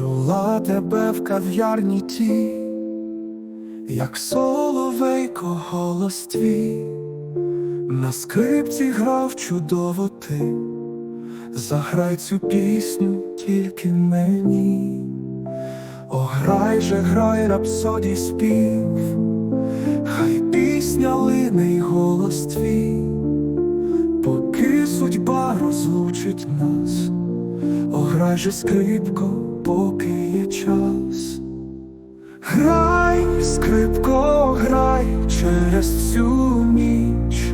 чула тебе в кав'ярні ті, як соловейко голос твій, на скрипці грав чудово ти, заграй цю пісню тільки мені, ограй же, грай рапсодій спів, хай пісня лине й голос твій, поки судьба розлучить нас. Ограй же скрипко, поки є час. Грай, скрипко, грай через цю ніч.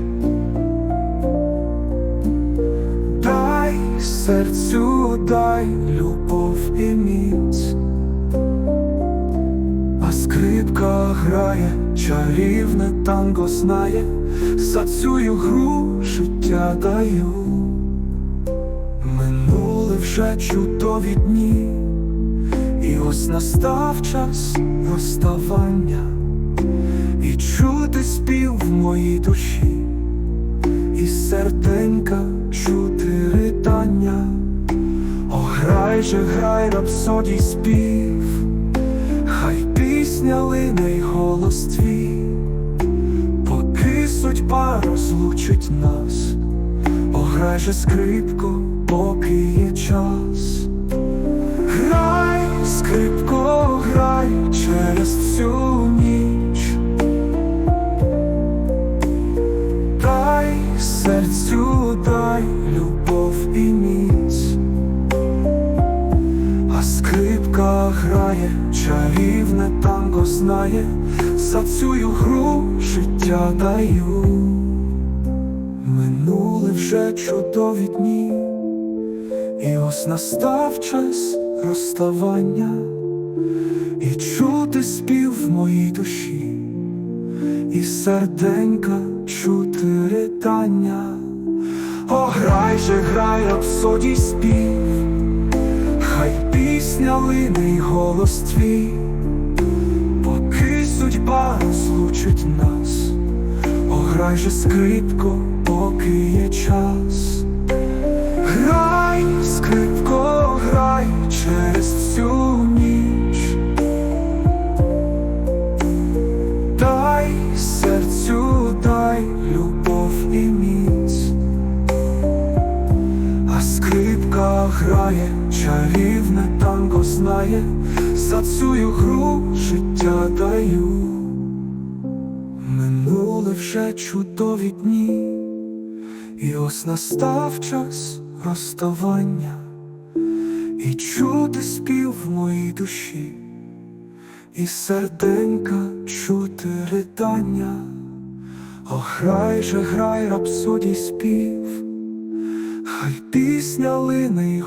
Дай серцю, дай любов і міць. А скрипка грає, чарівне танго знає, за цю гру життя даю. Минули вже чудові дні, і ось настав час розставання, і чути спів в моїй душі, і серденька чути ритання, Ограй же, грай рапсодій спів, хай пісня лине й голос твій, поки судьба розлучить нас. Ограй же скрипко, поки є час. Серцю, дай любов і міць. А скрипка грає, чарівне танго знає, за цю гру життя даю. Минули вже чудові дні, і ось настав час розставання, і чути спів в моїй душі, і серденька чути ритання. Ограй же, грай рапсодій спів, хай пісня лине й голос твій, поки судьба розлучить нас. Ограй же скрипко, поки є час. Грай, скрипко, грай через грає, чарівне танго знає, за цю гру життя даю. Минули вже чудові дні, і ось настав час розставання, і чути спів в моїй душі, і серденька чути ридання, Ограй же, грай рапсодій спів, хай пісня лине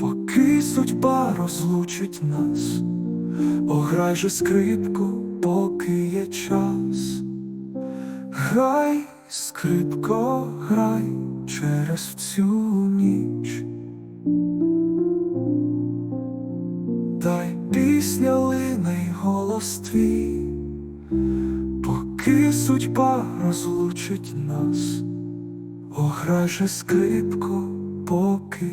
поки судьба розлучить нас. Ограй же скрипку, поки є час. Грай, скрипко, грай через цю ніч. Дай пісня лине й голос твій, поки судьба розлучить нас. Ограй скрипку поки